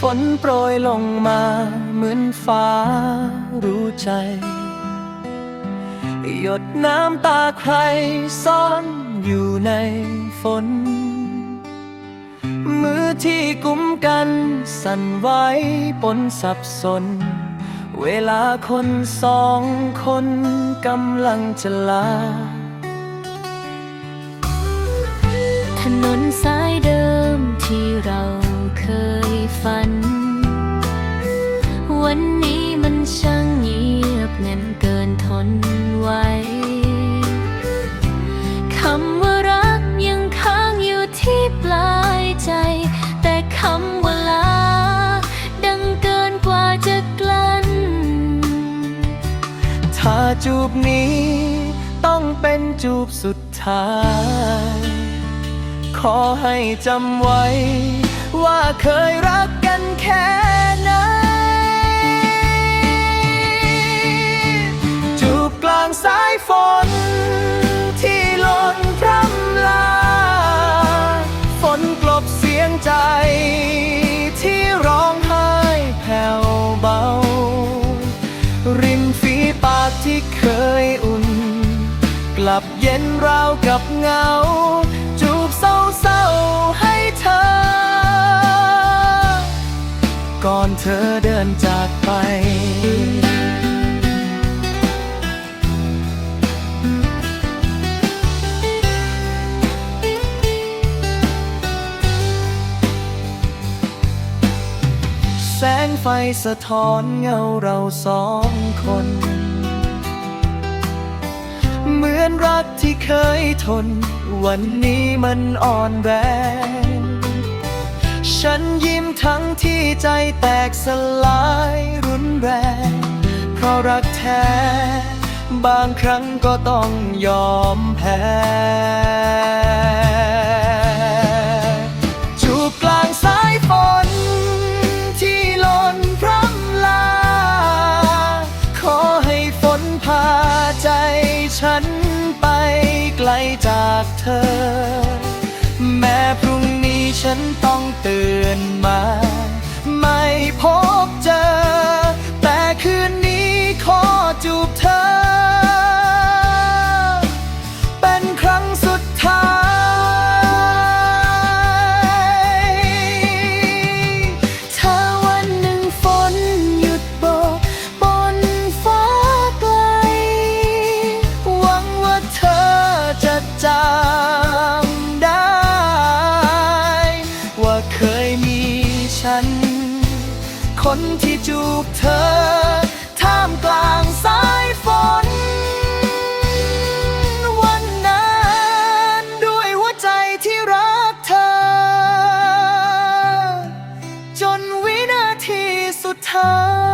ฝนโปรยลงมาเหมือนฟ้ารู้ใจ หยดน้ำตาใครซ่อนอยู่ในฝน มือที่กุมกันสั่นไหวปนสับสน เวลาคนสองคนกำลังจะลา ถนนสาย จูบนี้ ต้องเป็นจูบสุดท้าย ขอให้จำไว้ ว่าเคยรักกันแค่ ลับเย็นราวกับเงา จูบเศร้าๆให้เธอ ก่อนเธอเดินจากไปแสงไฟสะท้อนเงาเราสองคน เหมือนรักที่เคยทน วันนี้มันอ่อนแรงฉันยิ้มทั้งที่ใจแตกสลายรุนแรง เพราะรักแท้ บางครั้งก็ต้องยอมแพ้ จากเธอ แม้พรุ่งนี้ฉันต้องตื่นมา ไม่พบ ยมีฉัน คนที่จูบเธอ ท่ามกลางสายฝน วันนั้นด้วยหัวใจที่รักเธอ จนวินาทีสุดท้าย